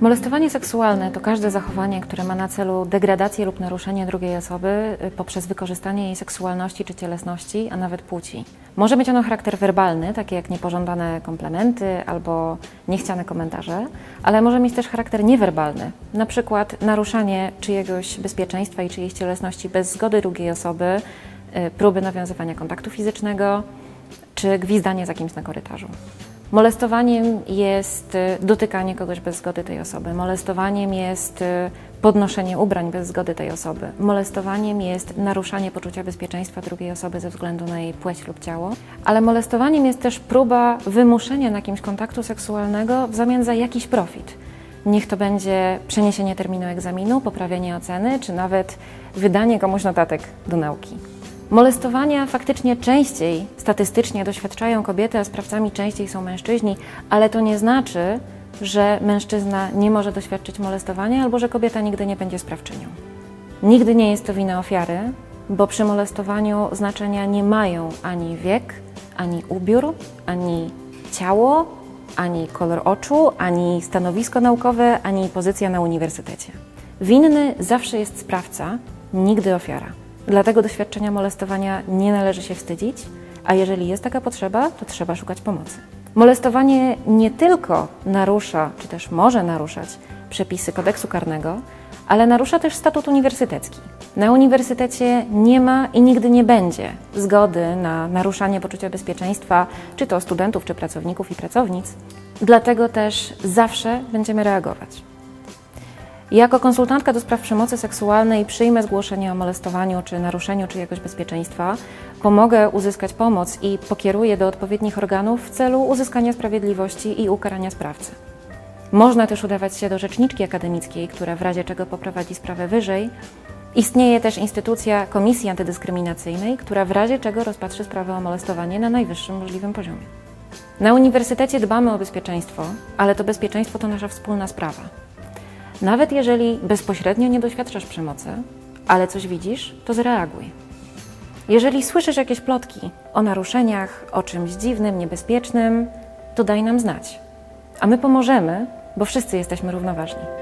Molestowanie seksualne to każde zachowanie, które ma na celu degradację lub naruszenie drugiej osoby y, poprzez wykorzystanie jej seksualności czy cielesności, a nawet płci. Może mieć ono charakter werbalny, takie jak niepożądane komplementy albo niechciane komentarze, ale może mieć też charakter niewerbalny, na przykład naruszanie czyjegoś bezpieczeństwa i czyjejś cielesności bez zgody drugiej osoby, y, próby nawiązywania kontaktu fizycznego czy gwizdanie za kimś na korytarzu. Molestowaniem jest y, dotykanie kogoś bez zgody tej osoby. Molestowaniem jest y, podnoszenie ubrań bez zgody tej osoby. Molestowaniem jest naruszanie poczucia bezpieczeństwa drugiej osoby ze względu na jej płeć lub ciało. Ale molestowaniem jest też próba wymuszenia na kimś kontaktu seksualnego w zamian za jakiś profit. Niech to będzie przeniesienie terminu egzaminu, poprawienie oceny, czy nawet wydanie komuś notatek do nauki. Molestowania faktycznie częściej, statystycznie doświadczają kobiety, a sprawcami częściej są mężczyźni, ale to nie znaczy, że mężczyzna nie może doświadczyć molestowania albo że kobieta nigdy nie będzie sprawczynią. Nigdy nie jest to wina ofiary, bo przy molestowaniu znaczenia nie mają ani wiek, ani ubiór, ani ciało, ani kolor oczu, ani stanowisko naukowe, ani pozycja na uniwersytecie. Winny zawsze jest sprawca, nigdy ofiara. Dlatego doświadczenia molestowania nie należy się wstydzić, a jeżeli jest taka potrzeba, to trzeba szukać pomocy. Molestowanie nie tylko narusza, czy też może naruszać przepisy kodeksu karnego, ale narusza też statut uniwersytecki. Na uniwersytecie nie ma i nigdy nie będzie zgody na naruszanie poczucia bezpieczeństwa, czy to studentów, czy pracowników i pracownic. Dlatego też zawsze będziemy reagować. Jako konsultantka do spraw przemocy seksualnej przyjmę zgłoszenie o molestowaniu czy naruszeniu czyjegoś bezpieczeństwa, pomogę uzyskać pomoc i pokieruję do odpowiednich organów w celu uzyskania sprawiedliwości i ukarania sprawcy. Można też udawać się do rzeczniczki akademickiej, która w razie czego poprowadzi sprawę wyżej. Istnieje też instytucja Komisji Antydyskryminacyjnej, która w razie czego rozpatrzy sprawę o molestowanie na najwyższym możliwym poziomie. Na uniwersytecie dbamy o bezpieczeństwo, ale to bezpieczeństwo to nasza wspólna sprawa. Nawet jeżeli bezpośrednio nie doświadczasz przemocy, ale coś widzisz, to zareaguj. Jeżeli słyszysz jakieś plotki o naruszeniach, o czymś dziwnym, niebezpiecznym, to daj nam znać. A my pomożemy, bo wszyscy jesteśmy równoważni.